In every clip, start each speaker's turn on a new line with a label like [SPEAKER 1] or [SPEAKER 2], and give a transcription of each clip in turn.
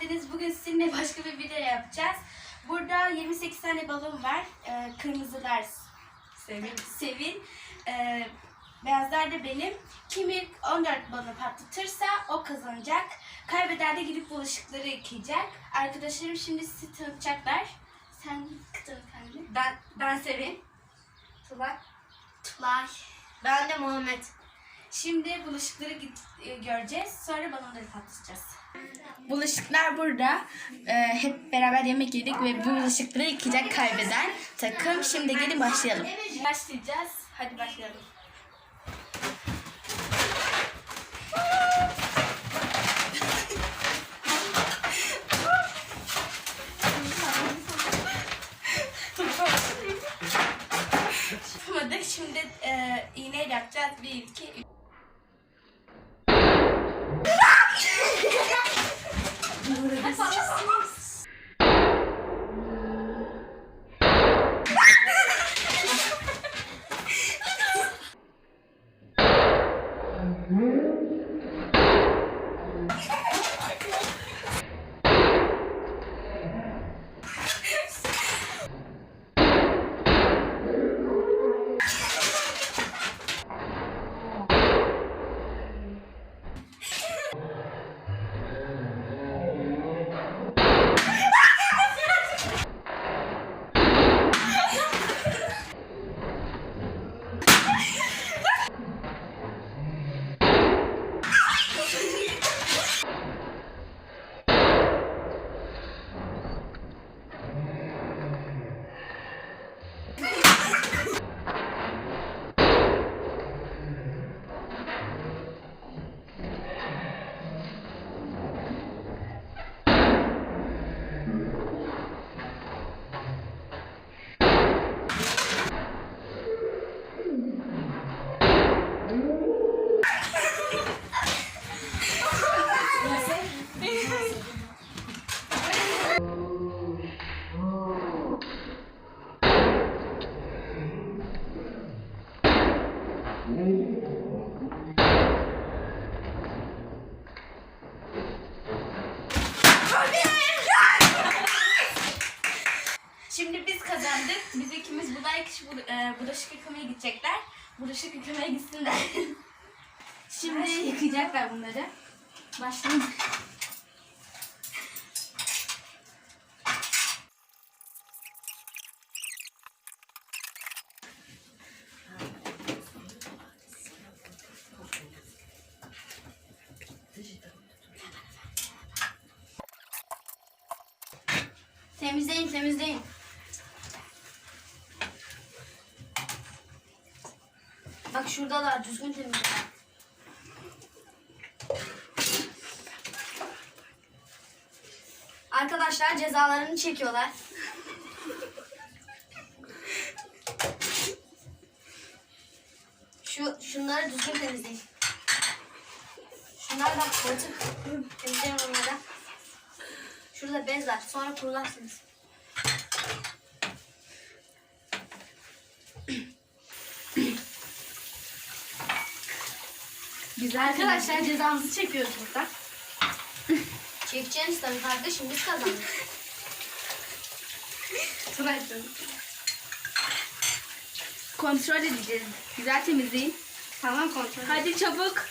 [SPEAKER 1] geldiniz. Bugün sizinle başka bir video yapacağız. Burada 28 tane balon var. Ee, kırmızılar Sevin. Sevin. Ee, beyazlar da benim. Kim ilk 14 balonu patlatırsa o kazanacak. Kaybeden de gidip bulaşıkları yıkayacak. Arkadaşlarım şimdi sizi tanıtacaklar. Sen tanıt kendini.
[SPEAKER 2] Ben, ben Sevin.
[SPEAKER 1] Tılay. Tılay.
[SPEAKER 2] Ben de Muhammed.
[SPEAKER 1] Şimdi bulaşıkları e, göreceğiz. Sonra balonları patlatacağız. Bulaşıklar burada. Ee, hep beraber yemek yedik ve bu bulaşıkları yıkayacak kaybeden takım. Şimdi gelin başlayalım. Başlayacağız. Hadi başlayalım. Şimdi e, iğneyle yapacağız. Bir, iki, üç. Ay, parang Şimdi biz kazandık. Biz ikimiz bunlar kişi bu, e, bulaşık yıkamaya gidecekler. Bulaşık yıkamaya gitsinler. Şimdi yıkayacaklar bunları. Başlayalım.
[SPEAKER 2] Temizleyin temizleyin. Bak şuradalar düzgün temizle. Arkadaşlar cezalarını çekiyorlar. Şu şunları düzgün temizleyin. Şunlar bak batık. Temizleyin onları. Şurada bez var. Sonra kurularsınız.
[SPEAKER 1] Güzel
[SPEAKER 2] Arkadaşlar cezamızı çekiyoruz burada. Çekeceğiniz tabii kardeşim biz kazandık.
[SPEAKER 1] Kontrol edeceğiz. Güzel temizleyin.
[SPEAKER 2] Tamam kontrol.
[SPEAKER 1] Hadi çabuk.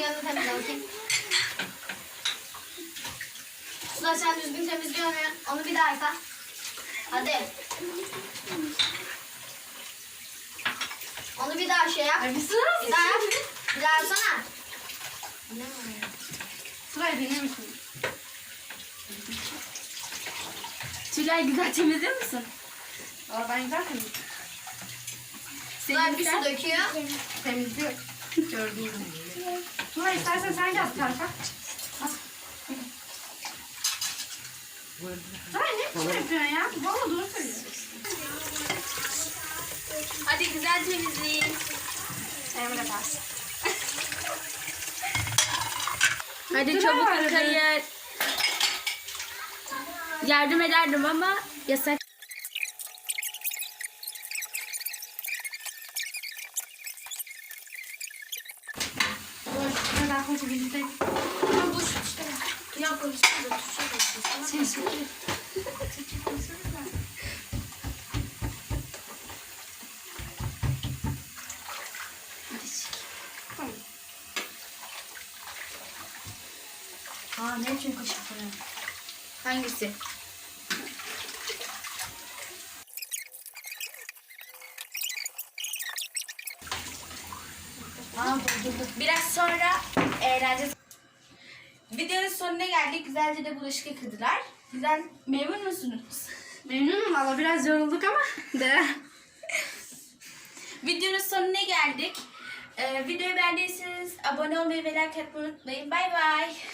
[SPEAKER 2] Yanını temizle bakayım. Sıla sen düzgün temizliyor mu? Onu bir daha yıka. Hadi. Onu bir daha şey yap.
[SPEAKER 1] bir sıra
[SPEAKER 2] Bir daha yap. Bir daha yapsana.
[SPEAKER 1] Sırayı dinler misin? Tülay güzel temizliyor musun? Aa ben güzel temizliyorum.
[SPEAKER 2] Sıla bir su döküyor.
[SPEAKER 1] temizliyor. Gördüğün gibi. Tülay istersen sen yap kanka. Tülay ne biçim yapıyorsun ya? Valla doğru söylüyorsun.
[SPEAKER 2] Hadi güzel temizleyin.
[SPEAKER 1] Emre pas. Hadi çabuk yıkayın. Yardım ederdim ama yasak.
[SPEAKER 2] Ben koca birlikte. Tamam dur işte. Yok. Aa ne için kaşık falan?
[SPEAKER 1] Hangisi?
[SPEAKER 2] Aa doldurduk.
[SPEAKER 1] Biraz sonra eğleneceğiz. Videonun sonuna geldik. Güzelce de bulaşık yıkadılar. Güzel memnun musunuz?
[SPEAKER 2] Memnunum valla biraz yorulduk ama. De.
[SPEAKER 1] Videonun sonuna geldik. Ee, videoyu beğendiyseniz abone olmayı ve like atmayı unutmayın. Bay bay.